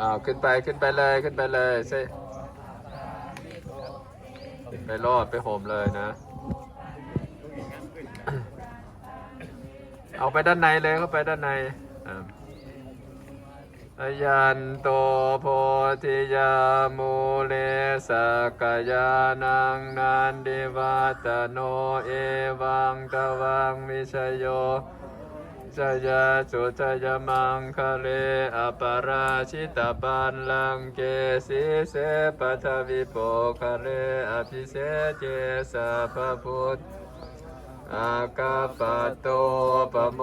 อ้าวขึ้นไปขึ้นไปเลยขึ้นไปเลยเซไปรอดไปโหมเลยนะ เอาไปด้านในเลยเข้าไปด้านในอ่าอายันโตโพธิยามูเลสกยานังนันดิวัตโนเอวังตวังมิชโย จยาจุจยมังคะเลอปาราชิตาปันลังเกสิเสปัทวิโปคะเลอภิเสเจสัพพุทธอากาปโตปโม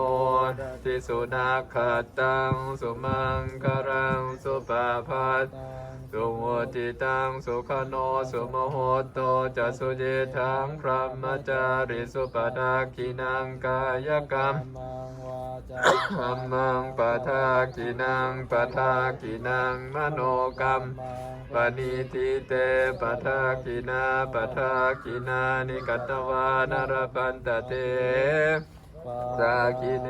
ทิสุนัขตังสุมังคารังสุปาพัสสุโม ติตังสุขโนสุโมโหโตจะสุเจทังพระมจาริสุปนาคินังกายกรรมมังวาจาธัมมังปะทากินังปะทากินังมโนกรรมปณิทิเตปะทากินาปะทากินานิกัตวานารปันตเตสากิเน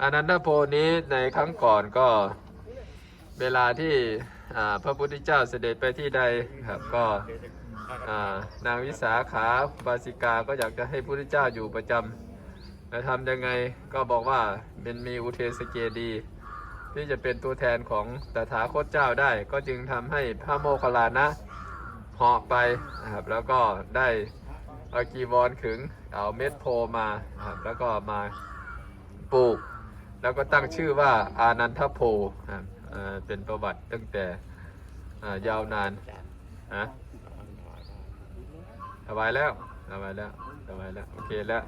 อนันทโพนี้ในครั้งก่อนก็เวลาที่อ่าพระพุทธเจ้าเสด็จไปที่ใดครับก็นางวิสาขาบาสิกาก็อยากจะให้พระพุทธเจ้าอยู่ประจำแล้วทำยังไงก็บอกว่าเป็นมีอุเทสเกดีที่จะเป็นตัวแทนของตถาคตเจ้าได้ ก็จึงทำให้พระโมคคัลลานะเหาะไปนะครับแล้วก็ได้เอากีวรขึงเอาเม็ดโพมาครับแล้วก็มาปลูก แล้วก็ตั้งชื่อว่าอานันทโพเป็นประวัติตั้งแต่ยาวนานนะสบายแล้วสบายแล้วสบายแล้ว โอเคแล้ว